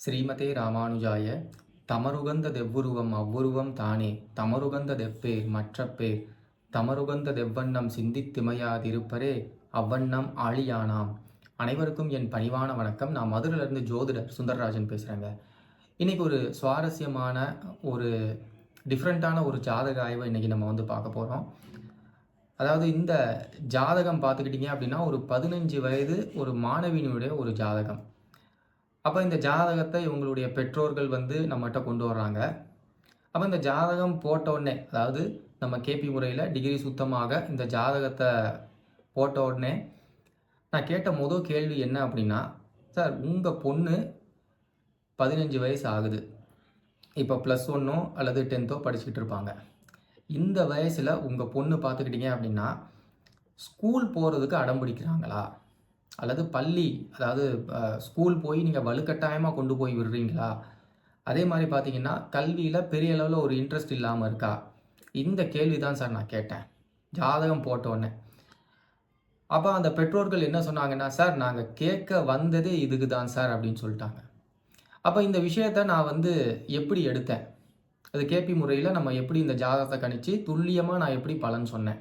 ஸ்ரீமதே ராமானுஜாய. தமருகந்த தெவ்வுருவம் அவ்வுருவம் தானே. தமருகந்த தெப்பேர் மற்றப்பேர் தமருகந்த தெவ்வண்ணம் சிந்தித்திமையாதிருப்பரே அவ்வண்ணம் ஆழியானாம். அனைவருக்கும் என் பணிவான வணக்கம். நான் மதுரையிலேருந்து ஜோதிடர் சுந்தரராஜன் பேசுகிறேங்க இன்றைக்கி ஒரு சுவாரஸ்யமான ஒரு டிஃப்ரெண்ட்டான ஒரு ஜாதக ஆய்வை இன்றைக்கி நம்ம வந்து பார்க்க போகிறோம் அதாவது இந்த ஜாதகம் பார்த்துக்கிட்டிங்க அப்படின்னா ஒரு பதினஞ்சு வயது ஒரு மாணவியினுடைய ஒரு ஜாதகம். அப்போ இந்த ஜாதகத்தை இவங்களுடைய பெற்றோர்கள் வந்து நம்மகிட்ட கொண்டு வர்றாங்க. அப்போ இந்த ஜாதகம் போட்ட உடனே அதாவது நம்ம கேபி முறையில் டிகிரி சுத்தமாக இந்த ஜாதகத்தை போட்ட உடனே நான் கேட்ட முதல் கேள்வி என்ன அப்படின்னா சார் உங்கள் பொண்ணு பதினஞ்சு வயசு ஆகுது. இப்போ ப்ளஸ் ஒன்னோ அல்லது டென்த்தோ படிச்சுக்கிட்டு இருப்பாங்க. இந்த வயசில் உங்கள் பொண்ணு பார்த்துக்கிட்டிங்க அப்படின்னா ஸ்கூல் போகிறதுக்கு அடம் பிடிக்கிறாங்களா? அல்லது பள்ளி அதாவது ஸ்கூல் போய் நீங்கள் வலுக்கட்டாயமாக கொண்டு போய் விடுறீங்களா? அதே மாதிரி பார்த்தீங்கன்னா கல்வியில் பெரிய அளவில் ஒரு இன்ட்ரெஸ்ட் இல்லாமல் இருக்கா? இந்த கேள்வி தான் சார் நான் கேட்டேன். ஜாதகம் போட்டோன்னே அப்போ அந்த பெற்றோர்கள் என்ன சொன்னாங்கன்னா சார் நாங்கள் கேட்க வந்ததே இதுக்கு தான் சார் அப்படின்னு சொல்லிட்டாங்க. அப்போ இந்த விஷயத்த நான் வந்து எப்படி எடுத்தேன்? அது கேபி முறையில் நம்ம எப்படி இந்த ஜாதகத்தை கணித்து துல்லியமாக நான் எப்படி பலன் சொன்னேன்?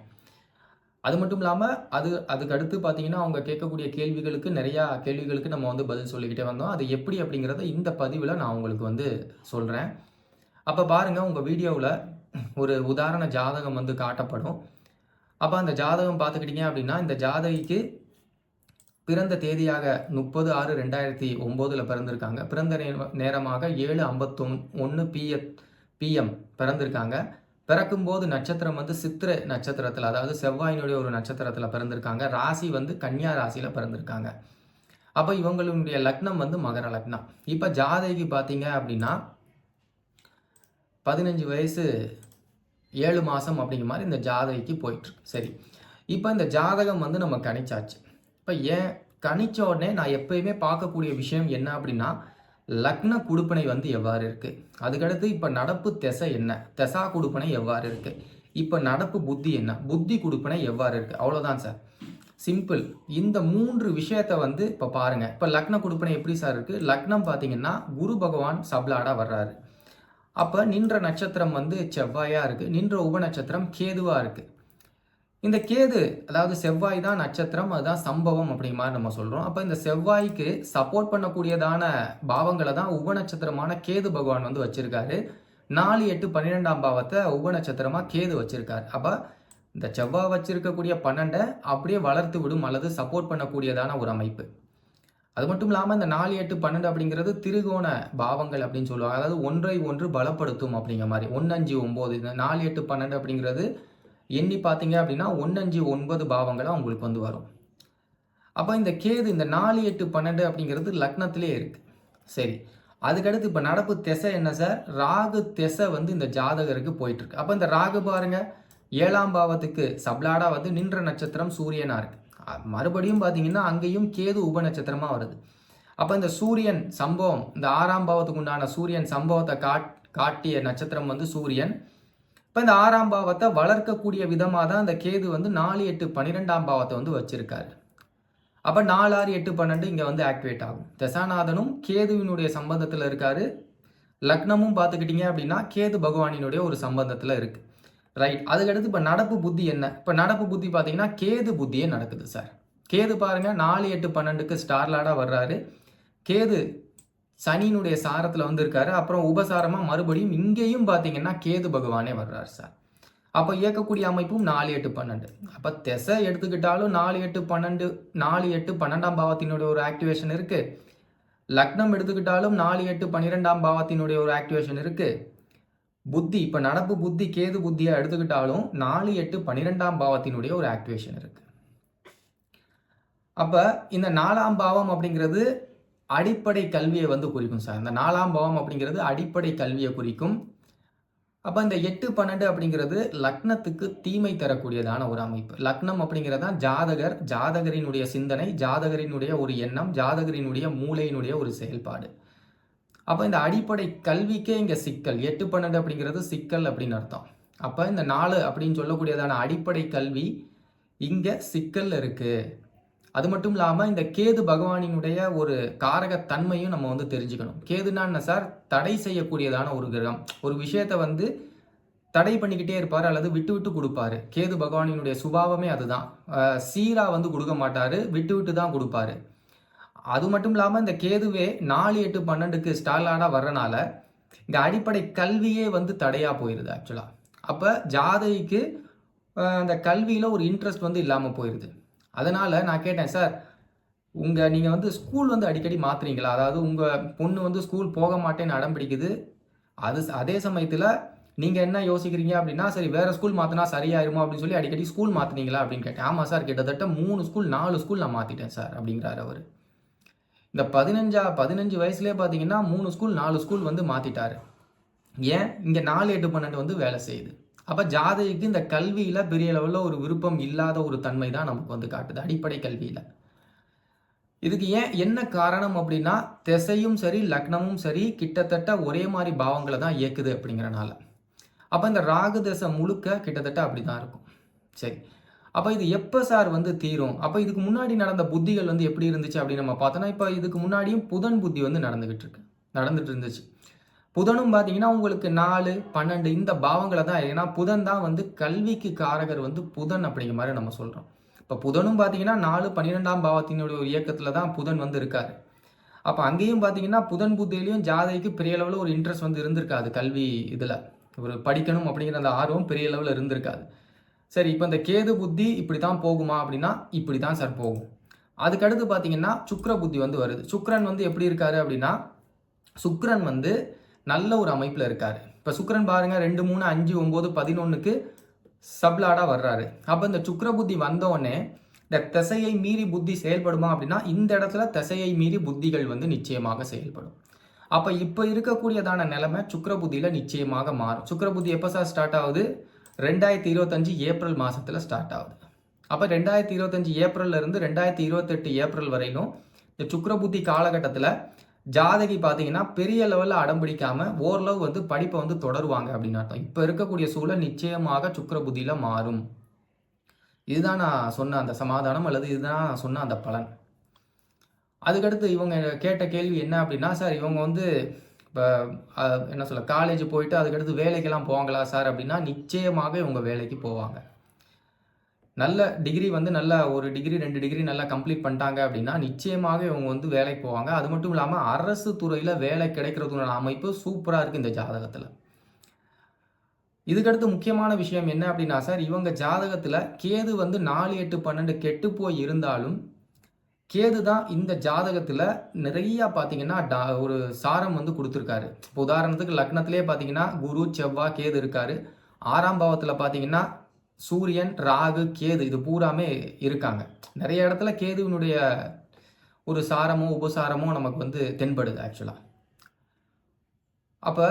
அது மட்டும் இல்லாமல் அது அதுக்கு அடுத்து பார்த்தீங்கன்னா அவங்க கேட்கக்கூடிய கேள்விகளுக்கு நிறையா கேள்விகளுக்கு நம்ம வந்து பதில் சொல்லிக்கிட்டே வந்தோம். அது எப்படி அப்படிங்கிறத இந்த பதிவில் நான் உங்களுக்கு வந்து சொல்கிறேன் அப்போ பாருங்கள் உங்கள் வீடியோவில் ஒரு உதாரண ஜாதகம் வந்து காட்டப்படும். அப்போ அந்த ஜாதகம் பார்த்துக்கிட்டிங்க அப்படின்னா இந்த ஜாதகிக்கு பிறந்த தேதியாக முப்பது ஆறு ரெண்டாயிரத்தி ஒம்போதில் பிறந்திருக்காங்க. பிறந்த நேரமாக ஏழு ஐம்பத்தொன் ஒன்று பிஎ பிஎம் பிறந்திருக்காங்க. பிறக்கும்போது நட்சத்திரம் வந்து சித்திரை நட்சத்திரத்தில் அதாவது செவ்வாயினுடைய ஒரு நட்சத்திரத்தில் பிறந்திருக்காங்க. ராசி வந்து கன்னியா ராசியில் பிறந்திருக்காங்க. அப்போ இவங்களுடைய லக்னம் வந்து மகர லக்னம். இப்போ ஜாதகி பார்த்தீங்க அப்படின்னா பதினஞ்சு வயசு ஏழு மாதம் அப்படிங்கிற மாதிரி இந்த ஜாதகிக்கு போயிட்டுருக்கு சரி. இப்போ இந்த ஜாதகம் வந்து நம்ம கணிச்சாச்சு. இப்போ ஏன் கணிச்ச உடனே நான் எப்பயுமே பார்க்கக்கூடிய விஷயம் என்ன அப்படின்னா லக்ன குடுப்பனை வந்து எவ்வாறு இருக்குது அதுக்கடுத்து இப்போ நடப்பு திசை என்ன? திசா குடுப்பனை எவ்வாறு இருக்குது இப்போ நடப்பு புத்தி என்ன? புத்தி குடுப்பனை எவ்வாறு இருக்குது அவ்வளோதான் சார். சிம்பிள். இந்த மூன்று விஷயத்த வந்து இப்போ பாருங்கள் இப்போ லக்ன குடுப்பனை எப்படி சார் இருக்குது லக்னம் பார்த்தீங்கன்னா குரு பகவான் சப்லாடா வர்றாரு. அப்போ நின்ற நட்சத்திரம் வந்து செவ்வாயாக இருக்குது நின்ற உப நட்சத்திரம் கேதுவாக இருக்குது இந்த கேது அதாவது செவ்வாய் தான் நட்சத்திரம் அதுதான் சம்பவம் அப்படி மாதிரி நம்ம சொல்கிறோம் அப்போ இந்த செவ்வாய்க்கு சப்போர்ட் பண்ணக்கூடியதான பாவங்களை தான் உப நட்சத்திரமான கேது பகவான் வந்து வச்சிருக்காரு. நாலு எட்டு பன்னிரெண்டாம் பாவத்தை உப நட்சத்திரமாக கேது வச்சிருக்காரு. அப்போ இந்த செவ்வாய் வச்சிருக்கக்கூடிய பன்னெண்டை அப்படியே வளர்த்து விடும் அல்லது சப்போர்ட் பண்ணக்கூடியதான ஒரு அமைப்பு. அது மட்டும் இல்லாமல் இந்த நாலு எட்டு பன்னெண்டு அப்படிங்கிறது திருகோண பாவங்கள் அப்படின்னு சொல்லுவாங்க. அதாவது ஒன்றை ஒன்று பலப்படுத்தும் அப்படிங்கிற மாதிரி. ஒன்று அஞ்சு ஒம்பது இந்த நாலு எட்டு பன்னெண்டு அப்படிங்கிறது எண்ணி பார்த்தீங்க அப்படின்னா ஒன்று அஞ்சு ஒன்பது பாவங்களாக உங்களுக்கு வந்து வரும். அப்போ இந்த கேது இந்த நாலு எட்டு பன்னெண்டு அப்படிங்கிறது லக்னத்திலே இருக்கு. சரி அதுக்கடுத்து இப்போ நடப்பு திசை என்ன சார்? ராகு திசை வந்து இந்த ஜாதகருக்கு போயிட்டுருக்கு. அப்போ இந்த ராகு பாருங்கள் ஏழாம் பாவத்துக்கு சப்லாடாக வந்து நின்ற நட்சத்திரம் சூரியனாக இருக்கு. மறுபடியும் பார்த்தீங்கன்னா அங்கேயும் கேது உப நட்சத்திரமாக வருது. அப்போ இந்த சூரியன் சம்பவம் இந்த ஆறாம் பாவத்துக்கு உண்டான சூரியன் சம்பவத்தை காட் காட்டிய நட்சத்திரம் வந்து சூரியன். இப்போ இந்த ஆறாம் பாவத்தை வளர்க்கக்கூடிய விதமாக தான் அந்த கேது வந்து நாலு எட்டு பன்னிரெண்டாம் பாவத்தை வந்து வச்சிருக்காரு. அப்போ நாலு ஆறு எட்டு பன்னெண்டு இங்கே வந்து ஆக்டிவேட் ஆகும். தசாநாதனும் கேதுவினுடைய சம்பந்தத்தில் இருக்காரு. லக்னமும் பார்த்துக்கிட்டிங்க அப்படின்னா கேது பகவானினுடைய ஒரு சம்பந்தத்தில் இருக்குது ரைட் அதுக்கடுத்து இப்போ நடப்பு புத்தி என்ன? இப்போ நடப்பு புத்தி பார்த்தீங்கன்னா கேது புத்தியே நடக்குது சார் கேது பாருங்கள் நாலு எட்டு பன்னெண்டுக்கு ஸ்டார்லாடாக வர்றாரு. கேது சனியினுடைய சாரத்தில் வந்து இருக்காரு அப்புறம் உபசாரமாக மறுபடியும் இங்கேயும் பார்த்தீங்கன்னா கேது பகவானே வர்றார் சார். அப்போ இயக்கக்கூடிய அமைப்பும் நாலு எட்டு பன்னெண்டு. அப்போ திசை எடுத்துக்கிட்டாலும் நாலு எட்டு பன்னெண்டு நாலு எட்டு பன்னெண்டாம் பாவத்தினுடைய ஒரு ஆக்டிவேஷன் இருக்கு. லக்னம் எடுத்துக்கிட்டாலும் நாலு எட்டு பன்னிரெண்டாம் பாவத்தினுடைய ஒரு ஆக்டிவேஷன் இருக்கு. புத்தி இப்போ நடப்பு புத்தி கேது புத்தியாக எடுத்துக்கிட்டாலும் நாலு எட்டு பன்னிரெண்டாம் பாவத்தினுடைய ஒரு ஆக்டிவேஷன் இருக்கு. அப்போ இந்த நாலாம் பாவம் அப்படிங்கிறது அடிப்படை கல்வியை வந்து குறிக்கும் சார். இந்த நாலாம் பாவம் அப்படிங்கிறது அடிப்படை கல்வியை குறிக்கும். அப்போ இந்த எட்டு பன்னெண்டு அப்படிங்கிறது லக்னத்துக்கு தீமை தரக்கூடியதான ஒரு அமைப்பு. லக்னம் அப்படிங்கிறது தான் ஜாதகர் ஜாதகரினுடைய சிந்தனை ஜாதகரினுடைய ஒரு எண்ணம் ஜாதகரினுடைய மூளையினுடைய ஒரு செயல்பாடு. அப்போ இந்த அடிப்படை கல்விக்கே இங்கே சிக்கல். எட்டு பன்னெண்டு அப்படிங்கிறது சிக்கல் அப்படின்னு அர்த்தம். அப்போ இந்த நாலு அப்படின்னு சொல்லக்கூடியதான அடிப்படை கல்வி இங்கே சிக்கல் இருக்குது அது மட்டும் இல்லாமல் இந்த கேது பகவானினுடைய ஒரு காரகத்தன்மையும் நம்ம வந்து தெரிஞ்சுக்கணும். கேதுனா என்ன சார்? தடை செய்யக்கூடியதான ஒரு கிரகம். ஒரு விஷயத்தை வந்து தடை பண்ணிக்கிட்டே இருப்பார் அல்லது விட்டு விட்டு கொடுப்பாரு. கேது பகவானினுடைய சுபாவமே அதுதான். சீராக வந்து கொடுக்க மாட்டார் விட்டு விட்டு தான் கொடுப்பாரு. அது மட்டும் இல்லாமல் இந்த கேதுவே நாலு எட்டு பன்னெண்டுக்கு ஸ்டாலாடாக வர்றனால இந்த அடிப்படை கல்வியே வந்து தடையாக போயிடுது ஆக்சுவலாக அப்போ ஜாதகிக்கு அந்த கல்வியில் ஒரு இன்ட்ரெஸ்ட் வந்து இல்லாமல் போயிடுது அதனால் நான் கேட்டேன் சார் உங்கள் நீங்கள் வந்து ஸ்கூல் வந்து அடிக்கடி மாற்றுறீங்களா அதாவது உங்கள் பொண்ணு வந்து ஸ்கூல் போக மாட்டேன்னு அடம் பிடிக்குது. அது அதே சமயத்தில் நீங்கள் என்ன யோசிக்கிறீங்க அப்படின்னா சரி வேறு ஸ்கூல் மாற்றினா சரியாயிருமோ அப்படின்னு சொல்லி அடிக்கடி ஸ்கூல் மாற்றுனீங்களா அப்படின்னு கேட்டேன். ஆமாம் சார் கிட்டத்தட்ட மூணு ஸ்கூல் நாலு ஸ்கூல் நான் மாற்றிட்டேன் சார் அப்படிங்கிறாரு அவர். இந்த பதினஞ்சா பதினஞ்சு வயசுலேயே பார்த்தீங்கன்னா மூணு ஸ்கூல் நாலு ஸ்கூல் வந்து மாற்றிட்டாரு ஏன்? இங்கே நாலு எட்டு பன்னெண்டு வந்து வேலை செய்யுது. அப்போ ஜாதகிக்கு இந்த கல்வியில் பெரிய லெவலில் ஒரு விருப்பம் இல்லாத ஒரு தன்மை தான் நமக்கு வந்து காட்டுது அடிப்படை கல்வியில். இதுக்கு ஏன் என்ன காரணம் அப்படின்னா திசையும் சரி லக்னமும் சரி கிட்டத்தட்ட ஒரே மாதிரி பாவங்களை தான் இயக்குது அப்படிங்கிறனால. அப்போ இந்த ராகு தசை முழுக்க கிட்டத்தட்ட அப்படி தான் இருக்கும். சரி. அப்போ இது எப்போ சார் வந்து தீரும்? அப்போ இதுக்கு முன்னாடி நடந்த புத்திகள் வந்து எப்படி இருந்துச்சு அப்படின்னு நம்ம பார்த்தோன்னா இப்போ இதுக்கு முன்னாடியும் புதன் புத்தி வந்து நடந்துகிட்டு இருக்கு. நடந்துட்டு இருந்துச்சு. புதனும் பார்த்தீங்கன்னா உங்களுக்கு நாலு பன்னெண்டு இந்த பாவங்களை தான். ஏன்னா புதன் தான் வந்து கல்விக்கு காரகர் வந்து புதன் அப்படிங்கிற மாதிரி நம்ம சொல்கிறோம் இப்போ புதனும் பார்த்தீங்கன்னா நாலு பன்னிரெண்டாம் பாவத்தினுடைய ஒரு இயக்கத்தில் தான் புதன் வந்து இருக்காரு. அப்போ அங்கேயும் பார்த்தீங்கன்னா புதன் புத்தியிலையும் ஜாதைக்கு பெரிய லெவலில் ஒரு இன்ட்ரெஸ்ட் வந்து இருந்திருக்காது கல்வி இதில். ஒரு படிக்கணும் அப்படிங்கிற அந்த ஆர்வம் பெரிய லெவலில் இருந்திருக்காது. சரி இப்போ இந்த கேது புத்தி இப்படி தான் போகுமா அப்படின்னா இப்படி தான் சார் போகும். அதுக்கடுத்து பார்த்தீங்கன்னா சுக்கர புத்தி வந்து வருது. சுக்கரன் வந்து எப்படி இருக்காரு அப்படின்னா சுக்கரன் வந்து நல்ல ஒரு அமைப்பில் இருக்கார். இப்போ சுக்கரன் பாருங்கள் ரெண்டு மூணு அஞ்சு ஒம்பது பதினொன்றுக்கு சப்லாடாக வர்றாரு. அப்போ இந்த சுக்கிர புத்தி வந்தோடனே இந்த திசையை மீறி புத்தி செயல்படுமா அப்படின்னா இந்த இடத்துல திசையை மீறி புத்திகள் வந்து நிச்சயமாக செயல்படும். அப்போ இப்போ இருக்கக்கூடியதான நிலைமை சுக்கர புத்தியில் நிச்சயமாக மாறும். சுக்கர புத்தி எப்போ சார் ஸ்டார்ட் ஆகுது? ரெண்டாயிரத்தி இருபத்தஞ்சு ஏப்ரல் மாதத்தில் ஸ்டார்ட் ஆகுது. அப்போ ரெண்டாயிரத்தி இருபத்தஞ்சு ஏப்ரல்ல இருந்து ரெண்டாயிரத்தி இருபத்தெட்டு ஏப்ரல் வரையிலும் இந்த சுக்கர புத்தி காலகட்டத்தில் ஜாதகி பார்த்தீங்கன்னா பெரிய லெவலில் அடம்பிடிக்காமல் ஓரளவு வந்து படிப்பை வந்து தொடருவாங்க அப்படின்னு அர்த்தம். இப்போ இருக்கக்கூடிய சூழல் நிச்சயமாக சுக்கர புத்தியில் மாறும். இதுதான் நான் சொன்ன அந்த சமாதானம் அல்லது இதுதான் நான் சொன்ன அந்த பலன். அதுக்கடுத்து இவங்க கேட்ட கேள்வி என்ன அப்படின்னா சார் இவங்க வந்து இப்போ என்ன சொல்ல காலேஜ் போயிட்டு அதுக்கடுத்து வேலைக்கெல்லாம் போவாங்களா சார்? அப்படின்னா நிச்சயமாக இவங்க வேலைக்கு போவாங்க. நல்ல டிகிரி வந்து நல்ல ஒரு டிகிரி ரெண்டு டிகிரி நல்லா கம்ப்ளீட் பண்ணிட்டாங்க அப்படின்னா நிச்சயமாக இவங்க வந்து வேலைக்கு போவாங்க. அது மட்டும் இல்லாமல் அரசு துறையில் வேலை கிடைக்கிறதுக்கான அமைப்பு சூப்பராக இருக்குது இந்த ஜாதகத்தில். இதுக்கடுத்து முக்கியமான விஷயம் என்ன அப்படின்னா சார் இவங்க ஜாதகத்தில் கேது வந்து நாலு எட்டு பன்னெண்டு கெட்டு போய் இருந்தாலும் கேது தான் இந்த ஜாதகத்தில் நிறையா பார்த்தீங்கன்னா டா- ஒரு சாரம் வந்து கொடுத்துருக்காரு. இப்போ உதாரணத்துக்கு லக்னத்திலே பார்த்தீங்கன்னா குரு செவ்வாய் கேது இருக்காரு. ஆறாம் பாவத்தில் பார்த்தீங்கன்னா சூரியன் ராகு கேது இது பூராமே இருக்காங்க. நிறைய இடத்துல கேதுவினுடைய ஒரு சாரமோ உபசாரமோ நமக்கு வந்து தென்படுது ஆக்சுவலாக அப்போ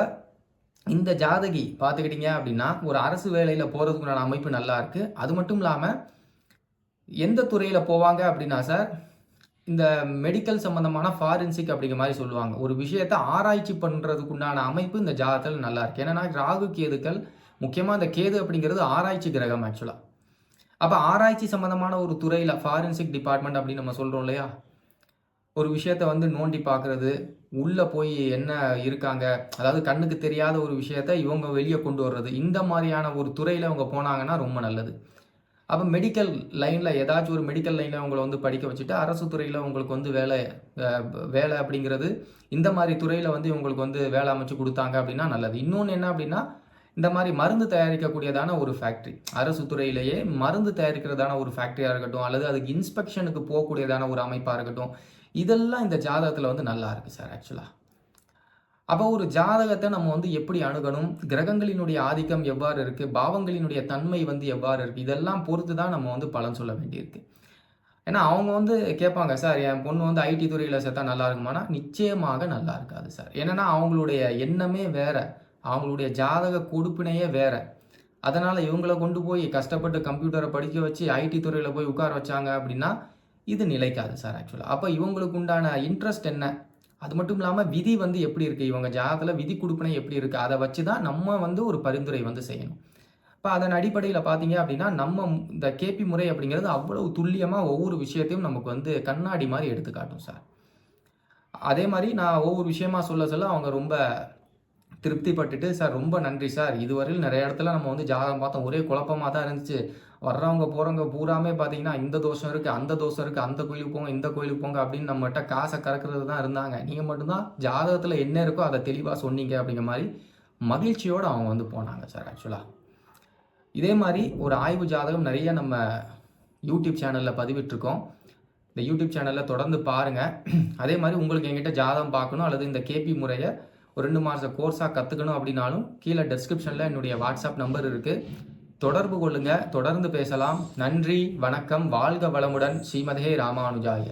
இந்த ஜாதகி பார்த்துக்கிட்டீங்க அப்படின்னா ஒரு அரசு வேலையில் போகிறதுக்குண்டான அமைப்பு நல்லா இருக்குது அது மட்டும் இல்லாமல் எந்த துறையில் போவாங்க அப்படின்னா சார் இந்த மெடிக்கல் சம்மந்தமான ஃபாரன்சிக் அப்படிங்கிற மாதிரி சொல்லுவாங்க. ஒரு விஷயத்தை ஆராய்ச்சி பண்ணுறதுக்குண்டான அமைப்பு இந்த ஜாதகத்தில் நல்லா இருக்குது ஏன்னா ராகு கேதுக்கள் முக்கியமாக இந்த கேது அப்படிங்கிறது ஆராய்ச்சி கிரகம் ஆக்சுவலாக அப்போ ஆராய்ச்சி சம்மந்தமான ஒரு துறையில் ஃபாரன்சிக் டிபார்ட்மெண்ட் அப்படின்னு நம்ம சொல்கிறோம் இல்லையா? ஒரு விஷயத்த வந்து நோண்டி பார்க்குறது உள்ளே போய் என்ன இருக்காங்க அதாவது கண்ணுக்கு தெரியாத ஒரு விஷயத்த இவங்க வெளியே கொண்டு வர்றது இந்த மாதிரியான ஒரு துறையில் அவங்க போனாங்கன்னா ரொம்ப நல்லது. அப்போ மெடிக்கல் லைனில் ஏதாச்சும் ஒரு மெடிக்கல் லைனில் அவங்களை வந்து படிக்க வச்சுட்டு அரசு துறையில் உங்களுக்கு வந்து வேலை வேலை அப்படிங்கிறது இந்த மாதிரி துறையில் வந்து இவங்களுக்கு வந்து வேலை அமைச்சு கொடுத்தாங்க அப்படின்னா நல்லது. இன்னொன்று என்ன அப்படின்னா இந்த மாதிரி மருந்து தயாரிக்கக்கூடியதான ஒரு ஃபேக்ட்ரி அரசு துறையிலேயே மருந்து தயாரிக்கிறதான ஒரு ஃபேக்ட்ரியாக இருக்கட்டும் அல்லது அதுக்கு இன்ஸ்பெக்ஷனுக்கு போகக்கூடியதான ஒரு அமைப்பாக இருக்கட்டும் இதெல்லாம் இந்த ஜாதகத்தில் வந்து நல்லா இருக்குது சார் ஆக்சுவலாக அப்போ ஒரு ஜாதகத்தை நம்ம வந்து எப்படி அணுகணும்? கிரகங்களினுடைய ஆதிக்கம் எவ்வாறு இருக்குது பாவங்களினுடைய தன்மை வந்து எவ்வாறு இருக்குது இதெல்லாம் பொறுத்து தான் நம்ம வந்து பலன் சொல்ல வேண்டியிருக்கு. ஏன்னா அவங்க வந்து கேட்பாங்க சார் என் பொண்ணு வந்து ஐடி துறையில் சேர்த்தா நல்லா இருக்குமானா? நிச்சயமாக நல்லா இருக்காது சார் என்னென்னா அவங்களுடைய எண்ணமே வேற. அவங்களுடைய ஜாதக கொடுப்பினையே வேறு. அதனால் இவங்கள கொண்டு போய் கஷ்டப்பட்டு கம்ப்யூட்டரை படிக்க வச்சு ஐடி துறையில் போய் உட்கார வச்சாங்க அப்படின்னா இது நிலைக்காது சார் ஆக்சுவலாக அப்போ இவங்களுக்கு உண்டான இன்ட்ரெஸ்ட் என்ன? அது மட்டும் இல்லாமல் விதி வந்து எப்படி இருக்குது இவங்க ஜாதகத்தில் விதி கொடுப்பினை எப்படி இருக்குது அதை வச்சு தான் நம்ம வந்து ஒரு பரிந்துரை வந்து செய்யணும். இப்போ அதன் அடிப்படையில் பார்த்தீங்க அப்படின்னா நம்ம இந்த கேபி முறை அப்படிங்கிறது அவ்வளவு துல்லியமாக ஒவ்வொரு விஷயத்தையும் நமக்கு வந்து கண்ணாடி மாதிரி எடுத்துக்காட்டும் சார் அதே மாதிரி நான் ஒவ்வொரு விஷயமா சொல்ல சொல்ல அவங்க ரொம்ப திருப்திப்பட்டுட்டு சார் ரொம்ப நன்றி சார். இதுவரையில் நிறைய இடத்துல நம்ம வந்து ஜாதகம் பார்த்தோம். ஒரே குழப்பமாக தான் இருந்துச்சு. வர்றவங்க போகிறவங்க பூராமே பார்த்தீங்கன்னா இந்த தோஷம் இருக்குது அந்த தோஷம் இருக்குது அந்த கோயிலுக்கு போங்க இந்த கோயிலுக்கு போங்க அப்படின்னு நம்மகிட்ட காசை கறக்கிறது தான் இருந்தாங்க. நீங்கள் மட்டும்தான் ஜாதகத்தில் என்ன இருக்கோ அதை தெளிவாக சொன்னீங்க அப்படிங்கிற மாதிரி மகிழ்ச்சியோடு அவங்க வந்து போனாங்க சார் ஆக்சுவலாக இதே மாதிரி ஒரு ஆய்வு ஜாதகம் நிறைய நம்ம யூடியூப் சேனலில் பதிவிட்டிருக்கோம். இந்த யூடியூப் சேனலில் தொடர்ந்து பாருங்கள் அதே மாதிரி உங்களுக்கு எங்கிட்ட ஜாதகம் பார்க்கணும் அல்லது இந்த கேபி முறையை ஒரு ரெண்டு மாத கோர்ஸாக கற்றுக்கணும் அப்படின்னாலும் கீழே டெஸ்கிரிப்ஷனில் என்னுடைய வாட்ஸ்அப் நம்பர் இருக்குது தொடர்பு கொள்ளுங்கள் தொடர்ந்து பேசலாம். நன்றி வணக்கம் வாழ்க வளமுடன் ஸ்ரீமதே ராமானுஜாய.